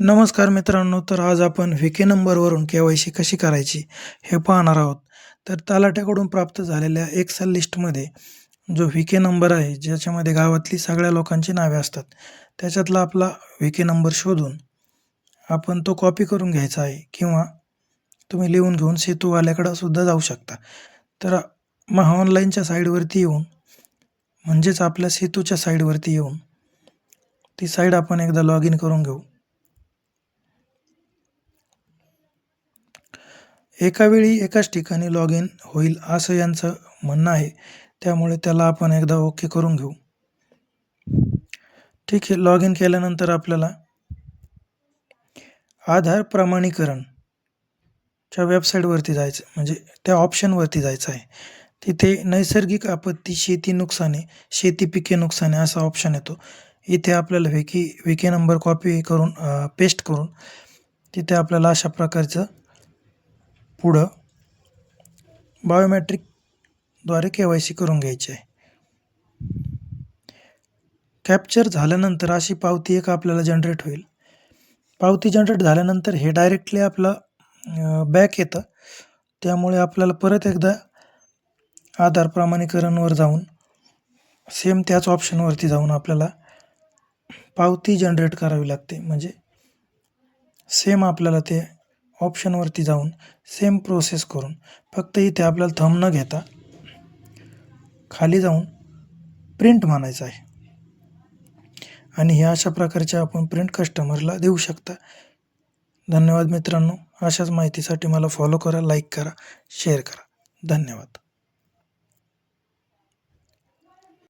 नमस्कार मित्रांनो तर आज आपण व्हीके नंबरवरून के वाय सी कशी करायची हे पाहणार आहोत. तर तलाठ्याकडून प्राप्त झालेल्या एक्सेल लिस्टमध्ये जो व्हीके नंबर आहे ज्याच्यामध्ये गावातली सगळ्या लोकांची नावे असतात त्याच्यातला आपला व्हीके नंबर शोधून आपण तो कॉपी करून घ्यायचा आहे किंवा तुम्ही लिहून घेऊन सेतूवाल्याकडं सुद्धा जाऊ शकता. तर मग ऑनलाईनच्या साईडवरती येऊन म्हणजेच आपल्या सेतूच्या साईडवरती येऊन ती साईड आपण एकदा लॉग इन करून घेऊ. एका वेळी एकाच ठिकाणी लॉग इन होईल असं यांचं म्हणणं आहे. त्यामुळे त्याला आपण एकदा ओके करून घेऊ. ठीक आहे लॉग इन केल्यानंतर आपल्याला आधार प्रमाणीकरणच्या वेबसाईटवरती जायचं म्हणजे त्या ऑप्शनवरती जायचं आहे. तिथे नैसर्गिक आपत्ती शेती नुकसाने शेती पिके नुकसाने असा ऑप्शन येतो. इथे आपल्याला विकी विके नंबर कॉपी करून पेस्ट करून तिथे आपल्याला अशा प्रकारचं पुढं बायोमॅट्रिकद्वारे के वाय सी करून घ्यायची आहे. कॅप्चर झाल्यानंतर अशी पावती एक आपल्याला जनरेट होईल. पावती जनरेट झाल्यानंतर हे डायरेक्टली आपलं बॅक येतं. त्यामुळे आपल्याला परत एकदा आधार प्रमाणीकरणवर जाऊन सेम त्याच ऑप्शनवरती जाऊन आपल्याला पावती जनरेट करावी लागते. म्हणजे सेम आपल्याला ते ऑप्शनवरती जाऊन सेम प्रोसेस करून फक्त इथे आपल्याला थंब न घेता खाली जाऊन प्रिंट म्हणायचं आहे. आणि हे अशा प्रकारच्या आपण प्रिंट कस्टमरला देऊ शकता. धन्यवाद मित्रांनो. अशाच माहितीसाठी मला फॉलो करा लाईक करा शेअर करा. धन्यवाद.